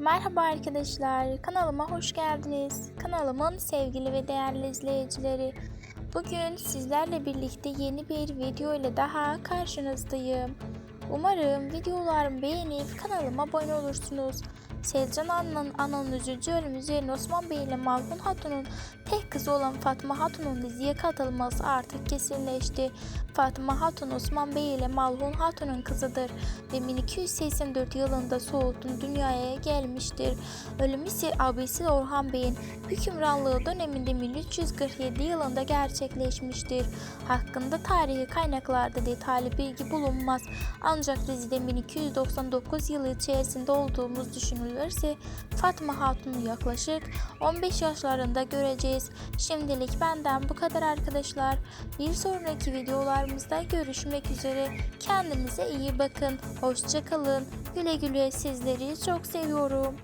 Merhaba arkadaşlar, kanalıma hoş geldiniz. Kanalımın sevgili ve değerli izleyicileri. Bugün sizlerle birlikte yeni bir video ile daha karşınızdayım. Umarım videolarımı beğenip kanalıma abone olursunuz. Selcan Ana'nın Ana'nın üzücü ölümü üzerine Osman Bey ile Malhun Hatun'un tek kızı olan Fatma Hatun'un diziye katılması artık kesinleşti. Fatma Hatun Osman Bey ile Malhun Hatun'un kızıdır ve 1284 yılında Soğut'un dünyaya gelmiştir. Ölümü ise abisi Orhan Bey'in hükümranlığı döneminde 1347 yılında gerçekleşmiştir. Hakkında tarihi kaynaklarda detaylı bilgi bulunmaz. Ancak dizide 1299 yılı içerisinde olduğumuz düşünülürse Fatma Hatun'u yaklaşık 15 yaşlarında göreceğiz. Şimdilik benden bu kadar arkadaşlar. Bir sonraki videolarımızda görüşmek üzere. Kendinize iyi bakın. Hoşçakalın. Güle güle sizleri çok seviyorum.